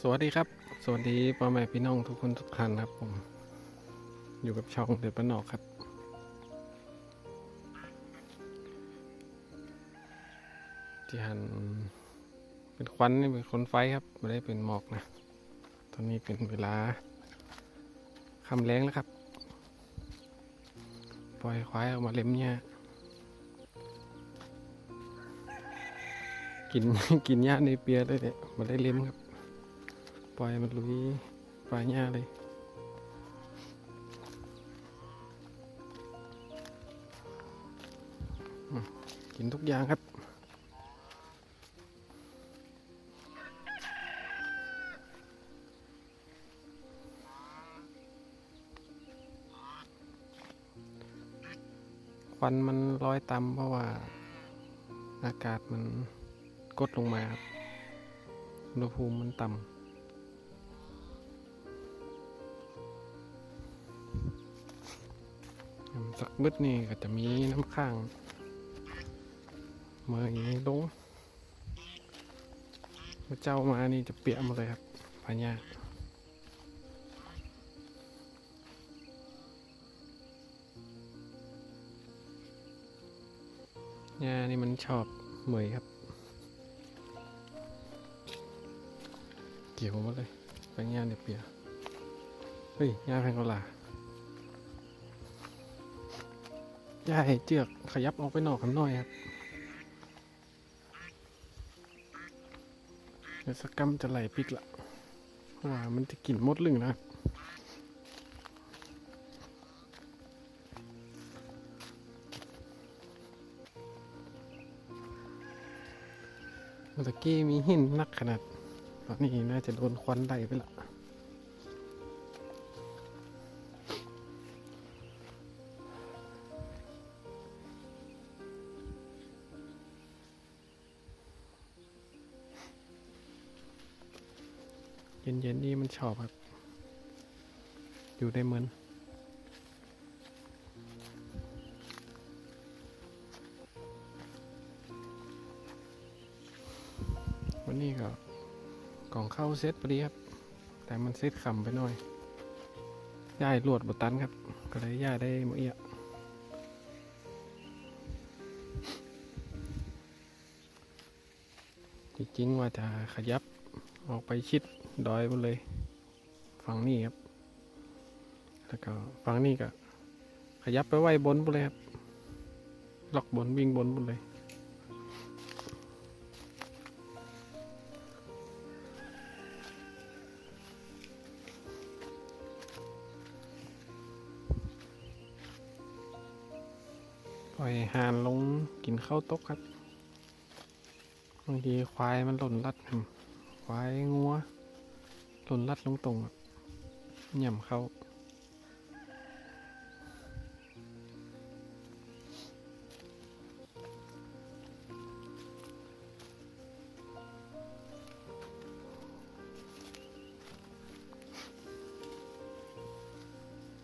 สวัสดีครับ สวัสดีพ่อแม่พี่น้องทุกคนทุกท่านครับผม อยู่กับช่องเดือดปนอกครับ ที่หันเป็นควันนี่เป็นคนไฟครับไม่ได้เป็นหมอกนะ ตอนนี้เป็นเวลาค่ำแรงแล้วครับ ปล่อยควายออกมาเล็มเนี่ยกินกินหญ้าในเปียเลยเนี่ยมาได้เล็มครับ ปล่อยมันลุยปลายหญ้าเลยกินทุกอย่างครับ ควันมันลอยต่ำเพราะว่า อากาศมันกดลงมาครับอุณหภูมิมันต่ำ สักมืดนี่ก็จะมีน้ำข้างเมื่อนี้ลงเมื่อเจ้ามานี่จะเปียกหมดเลยครับพญาหญ้านี่มันชอบเหมยครับ เกี่ยวหมาเลยไปหญ้าเนี่ยเปียกเฮ้ยหญ้าแพงกว่า ย้าให้เจือกขยับออกไปนอกกันหน่อยครับเดี๋ยวสกกำจะไหลพิกละเพราะว่ามันจะกลิ่นมดลึงนะเมื่อกี้มีหินหนักขนาด ตอนนี้น่าจะโดนควันไล่ไปละ เย็นๆนี่มันชอบครับ อยู่ได้เหมือนวันนี้ก็กล่องเข้าเซตพอดีครับ แต่มันเซตขำไปหน่อยย่ายลวดบตันครับ ก็เลยย่ายได้หมดเอียะจริงๆว่าจะขยับ ออกไปชิดดอยไปเลยฝั่งนี้ครับ แล้วก็ฝั่งนี้ก็ ขยับไปไว้บนไปเลยครับล็อกบนวิ่งบนไปเลยปล่อยห่านลงกินข้าวตกครับบางทีควายมันหล่นลัดอืม ควายงัวหล่นลัดลงตรงหย่ำเขา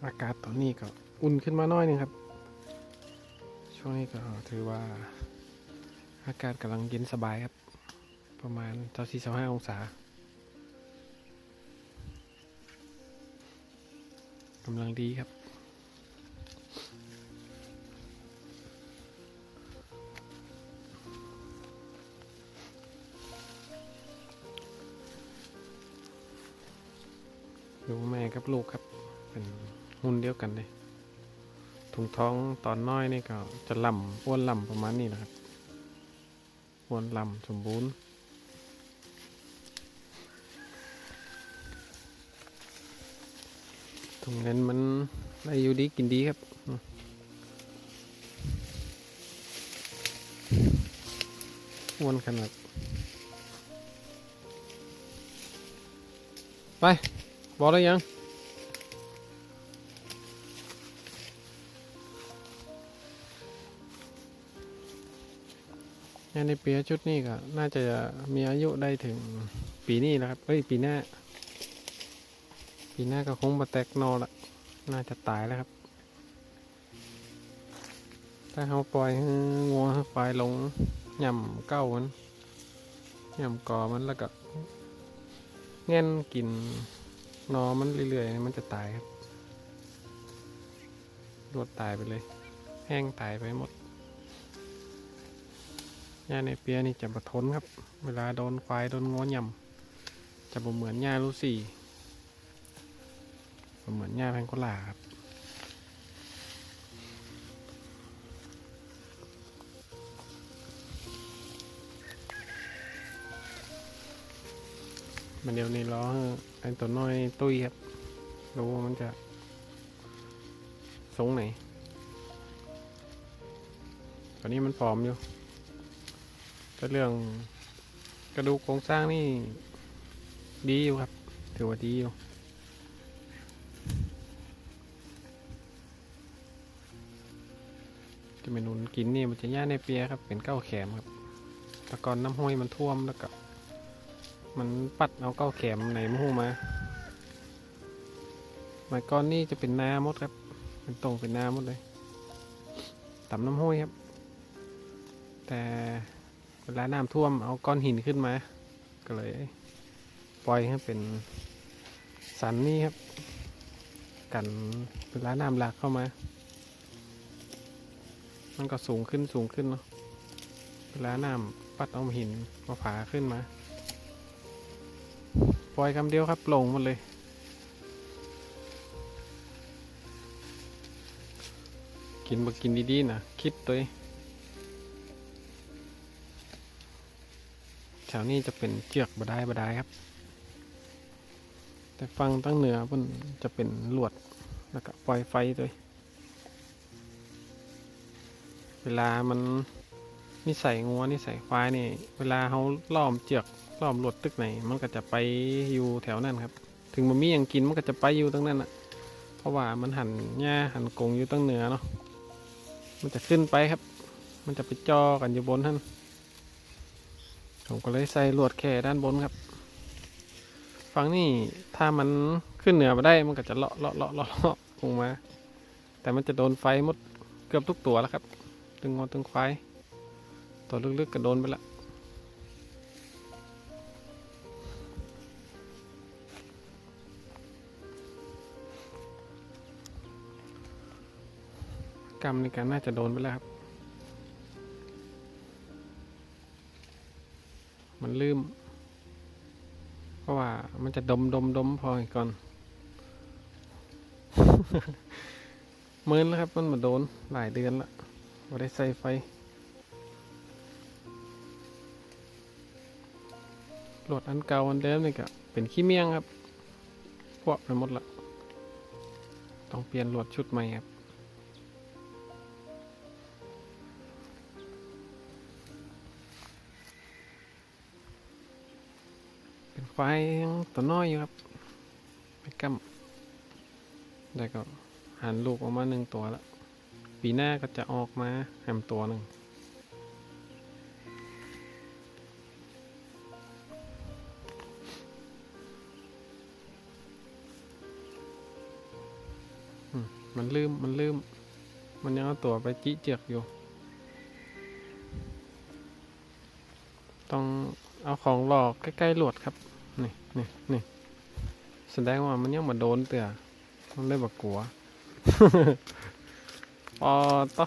อากาศตอนนี้ก็อุ่นขึ้นมาหน้อยหนึงครับ ช่วงนี้ก็ถือว่า อากาศกำลังเย็นสบายครับ ประมาณเจ้าสี่สิบห้าองศากำลังดีครับ ดูแม่กับลูกครับ เป็นหุ่นเดียวกันเลยถุงท้องตอนน้อยนี่ก็จะลำอ้วนลำประมาณนี้นะครับอ้วนลำสมบูรณ์ ถุงเงินมันได้อยู่ดีกินดีครับอ้วนขนาด ไป บอกได้ยังงานในปีชุดนี้ก็น่าจะมีอายุได้ถึงปีนี้นะครับเอ้ย ปีหน้า ปีหน้าก็คงมาแตกนอละน่าจะตายแล้วครับ ถ้าเขาปล่อยงัวควายลงย่ำเก้ามันย่ำกอมันแล้วก็แง่นกินนอมันเรื่อยๆ มันจะตายครับรวดตายไปเลย แห้งตายไปหมดหญ้าในเปียนี่จะบะทนครับ เวลาโดนควายโดนงอยำจะบ่เหมือนหญ้าลูซี่ เหมือนหญ้าแพงโกลาครับมันเดี๋ยวนี้ล้อไอ้ตัวน้อยตุ้ยครับดูว่ามันจะทรงไหน ตอนนี้มันผอมอยู่ แต่เรื่องกระดูกโครงสร้างนี่ ดีอยู่ครับ ถือว่าดีอยู่ ที่เมนูกินนี่มันจะย่าในเปียครับ เป็นเก้าแขมครับแตะกอนน้ำห้อยมันท่วมแล้วก็ มันปัดเอาเก้าแขมในมะฮูมาหมายก้อนนี่จะเป็นนาหมดครับ เป็นตรงเป็นนาหมดเลยต่ำน้ำห้อยครับ แต่เวลาน้ำท่วมเอาก้อนหินขึ้นมา ก็เลย ปล่อยให้เป็นสันนี่ครับ กันเวลาน้ำหลากเข้ามา มันก็สูงขึ้นสูงขึ้นเนาะเวลาน้ำปัดเอาหินมาผาขึ้นมา ปล่อยคำเดียวครับลงหมดเลย กินมากินดีๆนะคิดตัวแถวนี้จะเป็นเจือกบดายบดายครับ แต่ฟังตั้งเหนือมันจะเป็นลวดแล้วก็ปล่อยไฟตัวเอง เวลามันนิสัยงัวนิสัยควายนี่ เวลาเขาล้อมเจือกรอบรถตึกไหน มันก็จะไปอยู่แถวนั้นครับ ถึงมันมีอย่างกินมันก็จะไปอยู่ตรงนั้นอะเพราะว่ามันหันหญ้าหันกงอยู่ตั้งเหนือเนาะมันจะขึ้นไปครับ มันจะไปจอกันอยู่บนท่านผมก็เลยใส่ลวดแค่ด้านบนครับฝั่งนี้ถ้ามันขึ้นเหนือมาได้มันก็จะเลาะเลาะเลาะเลาะเลาะลงมา แต่มันจะโดนไฟหมดเกือบทุกตัวแล้วครับ ตึงงอตึงควายตัวลึกๆก็โดนไปละกรรมในการน่าจะโดนไปแล้วครับ มันลืม เพราะว่ามันจะดมดมดมพอก่อนเมืนแล้วครับ มันมาโดนหลายเดือนละว่าได้ใส่ไฟโหลดอันเก่าอันเดิมนี่ก็เป็นขี้เมี่ยงครับพวกไปหมดละต้องเปลี่ยนโหลดชุดใหม่ครับเป็นควายตัวน้อยอยู่ครับไม่กำได้ก็หันลูกออกมาหนึ่งตัวแล้ว ปีหน้าก็จะออกมาแหมตัวหนึ่งมันลืม มันลืม มันยังเอาตัวไปจี้เจือกอยู่ ต้องเอาของหลอกใกล้ๆหลวดครับ นี่นี่นี่แสดงว่ามันยังมาโดนเตือมันเลยบักกลัว ปอต่อ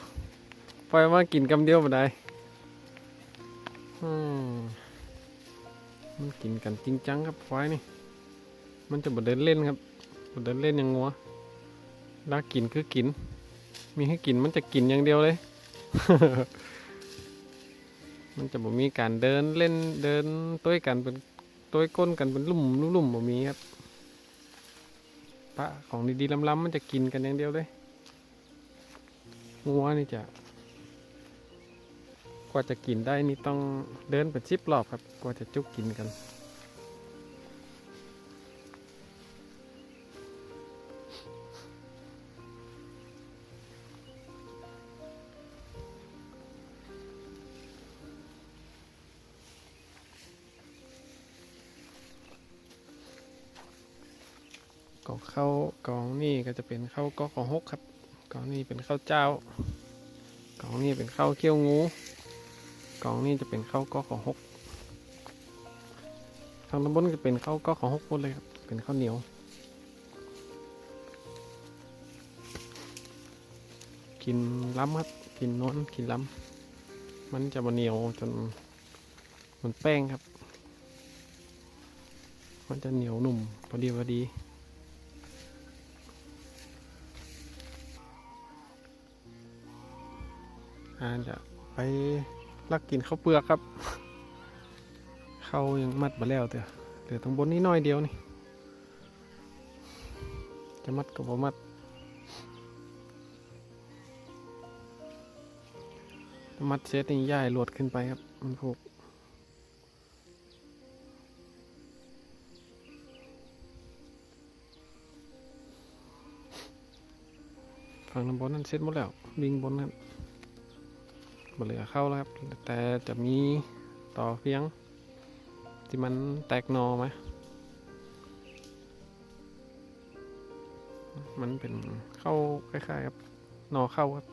ปมากินกำเดียวมาได้มันกินกันจริงจังครับควายนี่ มันจะบ่เดินเล่นครับบ่เดินเล่นอยังงัวลากกินคือกิน มีให้กินมันจะกินอย่างเดียวเลย มันจะบ่มีการเดินเล่นเดินต้วยกันเป็นต้วยก้นกันเป็นลุ่มลุ่มบ่มีครับปะของดีๆล้ำๆมันจะกินกันอย่างเดียวเลย งัวนี่จะ กว่าจะกินได้นี่ต้องเดินเป็นชิบรอบครับ กว่าจะจุกกินกัน กองข้าวกองนี่ก็จะเป็นข้าวก็ของหกครับ กองนี่เป็นข้าวเจ้ากองนี่เป็นข้าวเคี่ยวงูกองนี่จะเป็นข้าวก็ของหกทางตำบลก็เป็นข้าวก็ของฮกหมดเลยครับ เป็นข้าวเหนียว กินล้ำครับ กินนวลกินล้ำ มันจะบเหนียวจนเหมันแป้งครับ มันจะเหนียวหนุ่มพอดีพอดี อาจะไปลักกินข้าวเปลือกครับ เขายังมัดมาแล้วแต่เหลือตรงบนนี้น้อยเดียวนี่ จะมัดก็บ่มัด มัดเซตนี่ย่ายหลวดขึ้นไปครับ มันผูกฝั่งน้ำบนนั้นเสร็จหมดแล้ว วิ่งบนนั้น บเหลือเข้าแล้วครับ แต่จะมีต่อเพียง ที่มันแตกนอไหมมันเป็นเข้าคล้ายๆครับนอเข้าครับ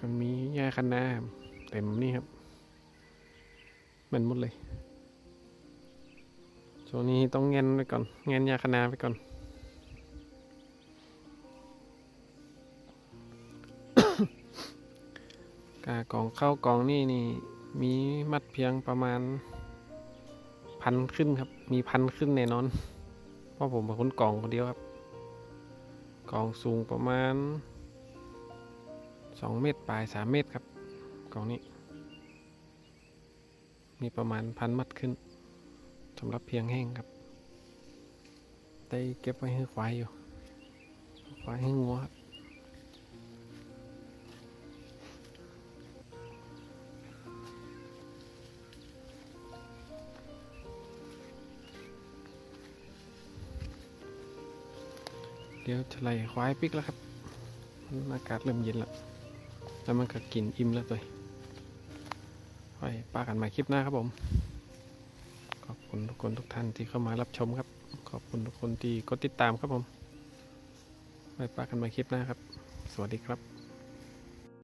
มันมีแย่คันหน้าเต็มนี่ครับเหมือนหมดเลยช่วงนี้ต้องเงนไว้ก่อนเงนยาคณาไปก่อน กากองเข้ากองนี่นี่มีมัดเพียงประมาณพันขึ้นครับ มีพันขึ้นแน่นอน เพราะผมเป็นคนกองคนเดียวครับกองสูงประมาณสองเมตรปลายสามเมตรครับกองนี้ มีประมาณพันมัดขึ้นสำหรับเพียงแห้งครับได้เก็บไว้ให้ควายอยู่ควายให้งัวครับ เดี๋ยวทะเลควายปิกแล้วครับอากาศเริ่มเย็นแล้ว แล้วมันก็กินอิ่มแล้วตัวไว้ป้ากันใหม่คลิปหน้าครับผม ขอบคุณทุกคนทุกท่านที่เข้ามารับชมครับ ขอบคุณทุกคนที่กดติดตามครับผม ไว้ป้ากันใหม่คลิปหน้าครับ สวัสดีครับ